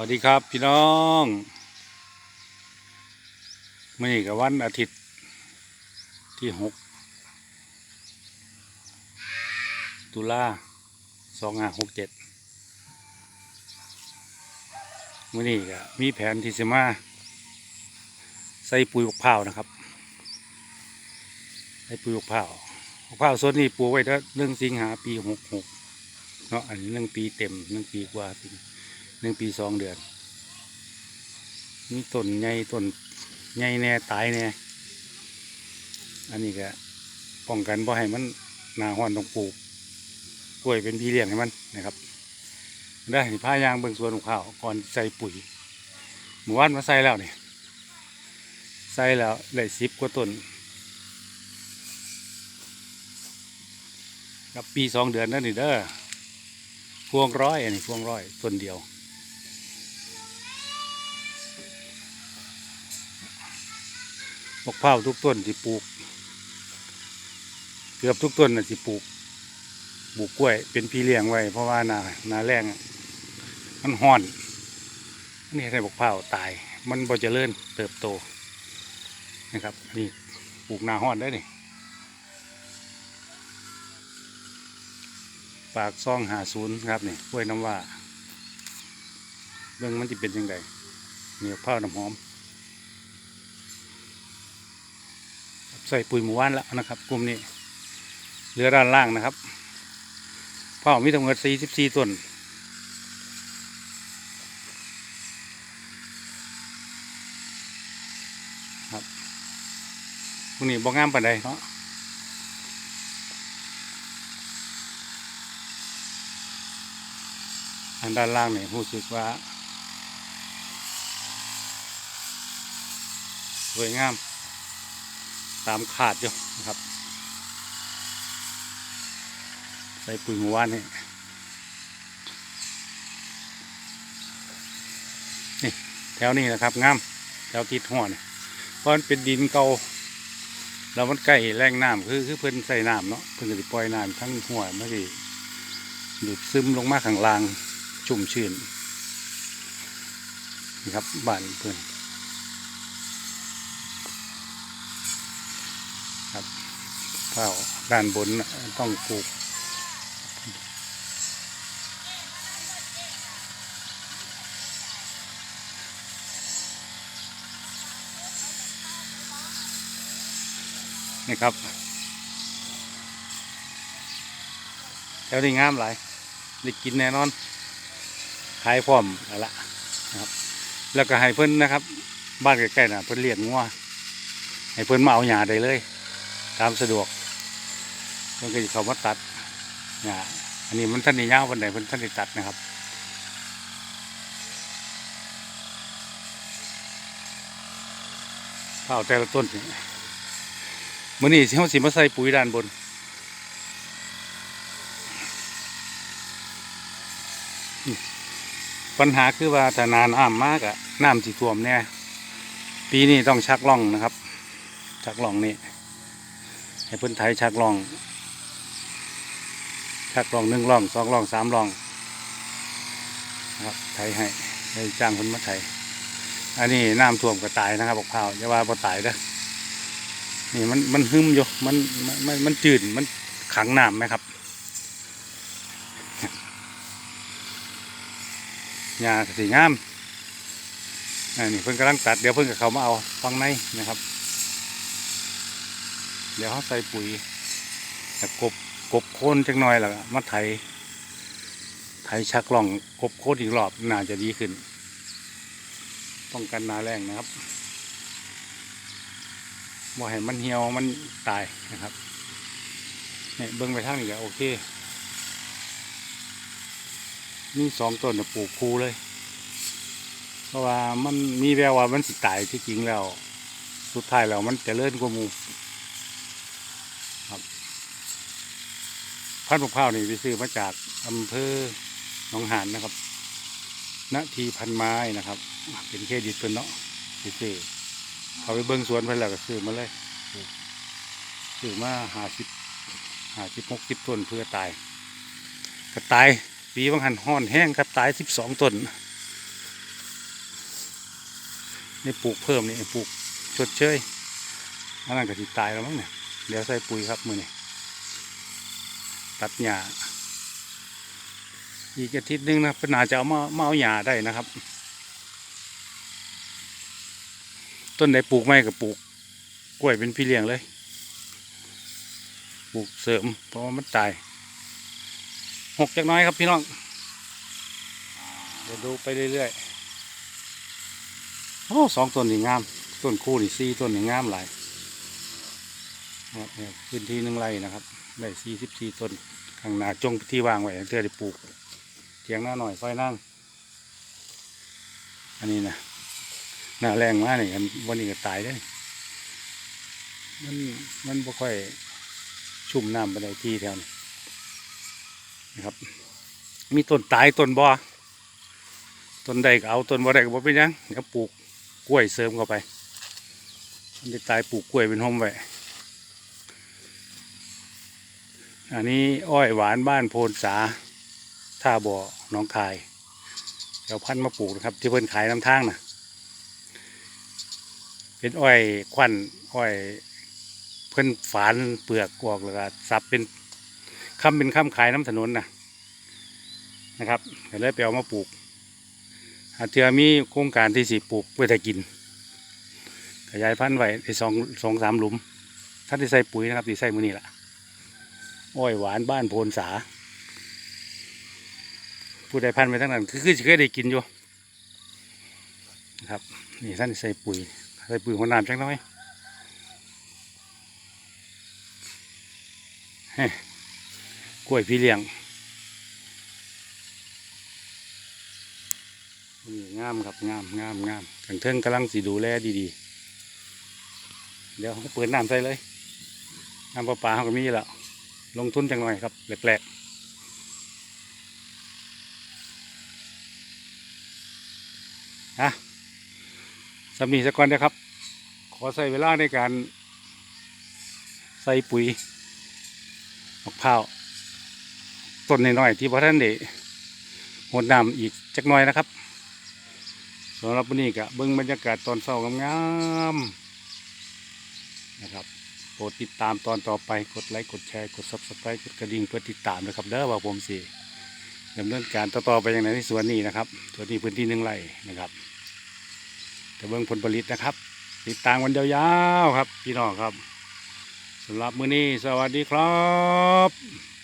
วัสดีครับพี่น้องมื่อนี้กับวันอาทิตย์ที่หกตุลาสองห้าหกเจ็ดมื่อนี้ก็มีแผนที่จะมาใส่ปุ๋ยบกพร้านะครับ ใส่ปุ๋ยบกพร้าบกพร้าส่วนนี้ปลูกไว้ตั้งเรื่องสิงหาปีหกหกเนาะอันนี้หนึ่งปีเต็มหนึ่งปีกว่าปีห หนึ่งปีสองเดือน มีต้นใหญ่ต้นใหญ่แน่ตายแน่ อันนี้ก็ป้องกันบ่ให้มันนาหอนต้องปลูกกล้วยเป็นพี่เลี้ยงให้มันนะครับ ได้ผ้ายางเบิ่งสวนของข้าวก่อนใส่ปุ๋ยหมู่บ้านมาใส่แล้วนี่ใส่แล้วได้สิบกว่าต้นกับปีสองเดือนนั่นนี่เด้อพวงร้อยอันนี้พวงร้อยต้นเดียว มะพร้าวทุกต้นที่ปลูก เกือบทุกต้นน่ะที่ปลูกปลูกกล้วย เป็นพี่เลี้ยงไว้ เพราะว่านานาแรงมันห้อนนี่ให้มะพร้าวตาย มันบ่เจริญเติบโตนะครับนี่ปลูกนาห้อนได้นี่ปากซองหาศูนย์ครับนี่กล้วยน้ำว่าเรื่องมันจะเป็นยังไงเนี่มะพร้าน้ำหอม ใส่ปุ๋ยหมู่บ้านแล้วนะครับ กลุ่มนี้เหลือด้านล่างนะครับพ่อมีทั้งหมด44ต้นครับพวกนี้บ่งามปานใดเนาะอันด้านล่างเนี่ยรู้สึกว่า สวยงาม ตามขาดอยู่นะครับ ใส่ปุ๋ยหมู่บ้านนี่นี่ แถวนี้นะครับงามแถวติดหัวนี่เพราะมันเป็นดินเก่าแล้วมันใกล้แรงน้ำคือคือเพิ่นใส่น้ำเนาะเพิ่นก็สิปล่อยน้ำทั้งหัวไม่ได้ดูดซึมลงมาข้างล่าง ชุ่มชื้นนี่ครับบ้านเพิ่น ข้าวด้านบนต้องปลูกนี่ครับแถวนี้งามหลายได้กินแน่นอน ขายพร้อมแล้วละนะครับ แล้วก็ให้เพิ่นนะครับ บ้านใกล้ๆนะเพิ่นเลี้ยงงัวให้เพิ่นมาเอาหญ้าได้เลย ตามสะดวก เพิ่นก็จะเขามาตัดหญ้าอันนี้มันท่านได้ยาววันไหนเพิ่นท่านได้ตัดนะครับข้าวแต่ละต้นมื้อนี้เฮาสิมาใส่ปุ๋ยด้านบน ปัญหาคือว่าถ้านานอ้ามมากอะน้ำสิท่วมแน่ปีนี้ต้องชักล่องนะครับ ชักล่องนี่ให้เพิ่นไถชักล่องักล่องหนึ่งล่องสองล่องสามล่องครับไถให้ได้จ้างเพิ่นมาไถอันนี้น้ำท่วมก็ตายนะครับบอกพร้าวอย่าว่าบ่ตายเด้อนี่มันมันหึมอยู่มันมันมันจืดมันขังน้ำไหมครับหญ้าสีงามอันนี้เพิ่นกำลังตัดเดี๋ยวเพิ่นกับเขามาเอาฟังในนะครับ เดี๋ยวเขาใส่ปุ๋ยแล้วกบ กบโคนจักหน่อยแล้วก็มาไถไถชักล่องกบโคนอีกรอบน่าจะดีขึ้น ป้องกันนาแรงนะครับบ่ให้มันเหี่ยวมันตายนะครับเนี่ยเบิ้งไปทางนี้ก็โอเคมีสองต้นน่ะปลูกคูเลย เพราะว่ามันมีแววว่ามันสิตายที่จริงแล้ว สุดท้ายแล้วมันจะเลื่อนกว่ามูครับ พันธุ์มะพร้าวนี่ไปซื้อมาจากอำเภอหนองหานนะครับณทีพันไม้นะครับ เป็นเครดิตเพิ่นเนาะไปซื้อเขาไปเบิ้งสวนเพิ่นแล้วก็ซื้อมาเลยซื้อมาหาสิบหาสิบหกสิบต้นเพื่อตายก็ตายปีบางหันห้อนแห้งครับตายสิบสองต้นนี่ปลูกเพิ่มนี่ปลูกชดเชยอันนั้นก็สิตายแล้วมั้งเนี่ยเดี๋ยวใส่ปุ๋ยครับมือนี่ ตัดหญ้าอีกอาทิตย์หนึงนะพนาจะเอามามาเอาหญ้าได้นะครับ ต้นไหนปลูกไม่ก็ปลูก กล้วยเป็นพี่เลี้ยงเลย ปลูกเสริม เพราะว่ามันตายหกจากน้อยครับพี่น้องเดี๋ยวดูไปเรื่อยๆโอ้สองต้นนี่งาม ต้นคู่นี่สี่ต้นนี่งามหลายครับเนี่ยพื้นที่หนึ่งไร่นะครับ ได้สี่สิบสี่ต้นข้างหน้าจงที่วางไว้เพื่อได้ปลูกเทียงหน้าหน่อยไฟนั่งอันนี้นะหน้าแรงมากนี่อันวันนี้ก็ตายเลยมันมันบ่ค่อยชุ่มน้ำไปได้ที่แถวนี้นะครับ มีต้นตายต้นบ่ต้นใดก็เอาต้นบ่ได้ก็บ่เป็นยังเดี๋ยวปลูกกล้วยเสริมเข้าไปมันได้ตายปลูกกล้วยเป็นห่มไว้ อันนี้อ้อยหวานบ้านโพนสาท่าบ่อน้องคายเดี๋ยวพันธุ์มาปลูกนะครับ ที่เพิ่นขายน้ำทางนะเป็นอ้อยควันอ้อยเพิ่นฝานเปลือกออกแล้วก็สับเป็นคำเป็นคำขายน้ำถนนนะนะครับก็เลยไปเอามาปลูกอาเทือมีโครงการที่สิปลูกเพื่อจะกิน ขยายพันธุ์ไว้ในสองสองสามหลุมท่านที่ใส่ปุ๋ยนะครับที่ใส่มือนี่แหละ อ้อยหวานบ้านโพนสา ผู้ใดพันไปทั้งนั้น คือคือเคยได้กินอยู่ครับ นี่ท่านใส่ปุ๋ย ใส่ปุ๋ยหัวน้ำจักหน้อยเฮ้กล้วยพี่เลี้ยงนี่งามครับงามงามงามขังเทิงกำลังสีดูแลดีๆ เดี๋ยวเขาเปิดน้ำใส่เลยน้ำประปาเขาก็มีแล้ว ลงทุนจังหน่อยครับแปลกๆนะสำนีสักก่อนนะครับ ขอใส่เวลาในการ ใส่ปุ๋ยมะพร้าวต้นน้อยๆที่พระท่านได้หดน้ำอีกจักหน่อยนะครับสำหรับวันนี้ก็เบิ้งบรรยากาศตอนเช้างามๆนะครับ โปรดติดตามตอนต่อไปกดไลค์กดแชร์กดซับสไครต์กดกระดิ่งเพื่อติดตามนะครับเด้อว่าผมสิดำเนินการต่อๆไปอย่างไรในสวนนี้นะครับสวนนี้พื้นที่หนึ่งไร่นะครับแต่เบิ้งผลผลิตนะครับ ติดตามวันยาวๆครับ พี่น้องครับสำหรับมื้อนี้สวัสดีครับ